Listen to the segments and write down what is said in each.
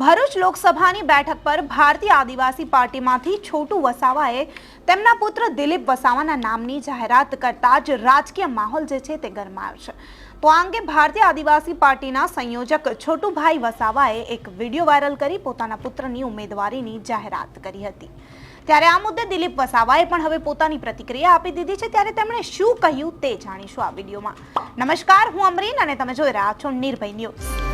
ભરૂચ લોકસભાની બેઠક પર ભારતીય આદિવાસી પાર્ટીમાંથી છોટુ વસાવાએ તેમના પુત્ર દિલીપ વસાવાના નામની જાહેરાત કરતા જ રાજકીય માહોલ જે છે તે ગરમાયો છે. તો આ અંગે ભારતીય આદિવાસી પાર્ટીના સંયોજક છોટુભાઈ વસાવાએ એક વીડિયો વાયરલ કરી પોતાના પુત્રની ઉમેદવારીની જાહેરાત કરી હતી. ત્યારે આ મુદ્દે દિલીપ વસાવાએ પણ હવે પોતાની પ્રતિક્રિયા આપી દીધી છે. ત્યારે તેમણે શું કહ્યું તે જાણીશું આ વિડીયોમાં. નમસ્કાર, હું અમરીન અને તમે જોઈ રહ્યા છો નિર્ભય ન્યૂઝ.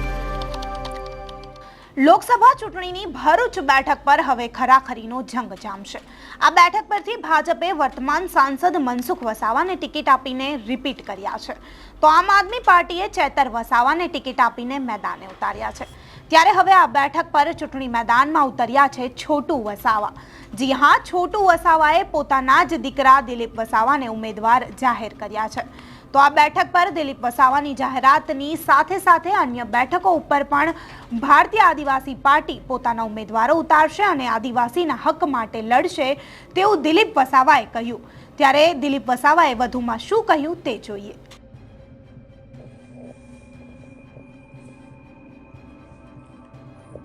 લોકસભા ચૂંટણીની ભરૂચ બેઠક પર હવે ખરાખરીનો જંગ જામશે. આ બેઠક પરથી ભાજપે વર્તમાન સાંસદ મનસુખ વસાવાને ટિકિટ આપીને રિપીટ કર્યા છે. તો આમ આદમી પાર્ટીએ ચેતર વસાવાને ટિકિટ આપીને મેદાને ઉતાર્યા છે. ત્યારે હવે આ બેઠક પર ચૂંટણી મેદાનમાં ઉતર્યા છે છોટુ વસાવા. જી હા, છોટુ વસાવાએ પોતાના જ દીકરા દિલીપ વસાવાને ઉમેદવાર જાહેર કર્યા છે. તો આ બેઠક પર દિલીપ વસાવાની જાહેરાતની સાથે સાથે અન્ય બેઠકો ઉપર પણ ભારતીય આદિવાસી પાર્ટી પોતાના ઉમેદવારો ઉતારશે અને આદિવાસીના હક માટે લડશે તેવું દિલીપ વસાવાએ કહ્યું. ત્યારે દિલીપ વસાવાએ વધુમાં શું કહ્યું તે જોઈએ.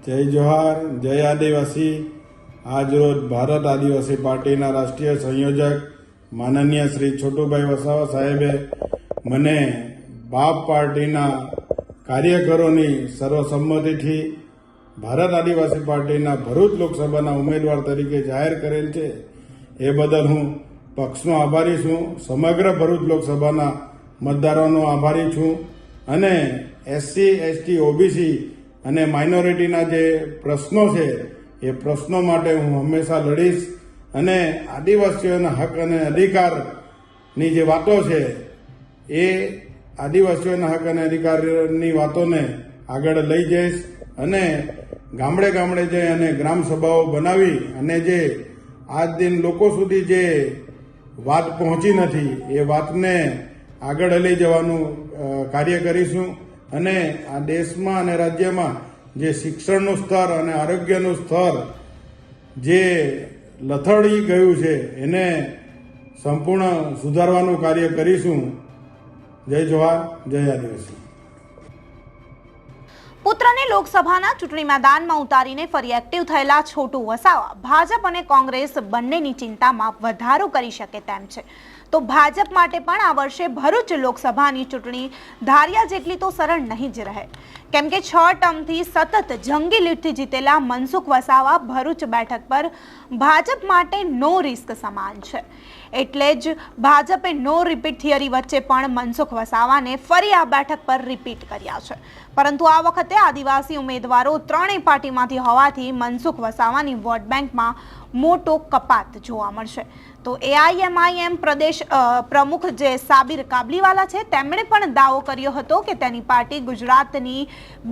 જય જોહાર, જય આદિવાસી. આજરોજ ભારત આદિવાસી પાર્ટીના રાષ્ટ્રીય સંયોજક માનનીય શ્રી છોટુભાઈ વસાવા સાહેબે મને બાપ પાર્ટીના કાર્યકરોની સર્વસંમતિથી ભારત આદિવાસી પાર્ટીના ભરૂચ લોકસભાના ઉમેદવાર તરીકે જાહેર કરેલ છે. એ બદલ હું પક્ષનો આભારી છું. સમગ્ર ભરૂચ લોકસભાના મતદારોનો આભારી છું. અને એસસી, એસટી, ઓબીસી અને માઇનોરિટીના જે પ્રશ્નો છે, એ પ્રશ્નો માટે હું હંમેશા લડીશ. અને આદિવાસીઓના હક અને અધિકારની જે વાતો છે એ આદિવાસીઓના હક અને અધિકારની વાતોને આગળ લઈ જઈશ અને ગામડે ગામડે જઈ અને ગ્રામ સભાઓ બનાવી અને જે આજ દિન લોકો સુધી જે વાત પહોંચી નથી, એ વાતને આગળ લઈ જવાનું કાર્ય કરીશું. અને આ દેશમાં અને રાજ્યમાં જે શિક્ષણનું સ્તર અને આરોગ્યનું સ્તર જે લથડી ગયું છે, એને સંપૂર્ણ સુધારવાનું કાર્ય કરીશું. જય જોહાર જય આદિવાસી. પુત્રને લોકસભાના ચૂંટણી મેદાનમાં ઉતારીને ફરી એક્ટિવ થયેલા છોટુ વસાવા, ભાજપ અને કોંગ્રેસ બંનેની ચિંતામાં વધારો કરી શકે તેમ છે. તો ભાજપ માટે પણ આ વર્ષે ભરૂચ લોકસભાની ચૂંટણી ધાર્યા જેટલી તો સરળ નહીં જ રહે. કેમ કે છ ટર્મથી સતત જંગી લીડથી જીતેલા મનસુખ વસાવા ભરૂચ બેઠક પર ભાજપ માટે નો રિસ્ક સમાન છે. એટલે જ ભાજપે નો રિપીટ થિયરી વચ્ચે પણ મનસુખ વસાવાને ફરી આ બેઠક પર રિપીટ કર્યા છે. પરંતુ આ વખતે આદિવાસી ઉમેદવારો ત્રણેય પાર્ટીમાંથી હોવાથી મનસુખ વસાવાની વોટ બેંકમાં મોટો કપાત જોવા મળશે. તો એઆઈએમઆઈએમ પ્રદેશ પ્રમુખ જે સાબિર કાબલીવાલા છે, તેમણે પણ દાવો કર્યો હતો કે તેની પાર્ટી ગુજરાતની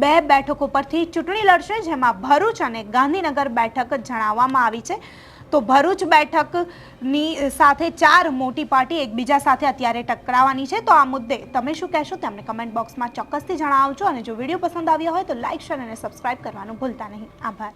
બે બેઠકો પરથી ચૂંટણી લડશે, જેમાં ભરૂચ અને ગાંધીનગર બેઠક જણાવવામાં આવી છે. તો ભરૂચ બેઠકની સાથે ચાર મોટી પાર્ટી એકબીજા સાથે અત્યારે ટકરાવાની છે. તો આ મુદ્દે તમે શું કહેશો? તેમને કમેન્ટ બોક્સમાં ચોક્કસથી જણાવજો. અને જો વીડિયો પસંદ આવ્યો હોય તો લાઇક શેર અને સબસ્ક્રાઇબ કરવાનું ભૂલતા નહીં. આભાર.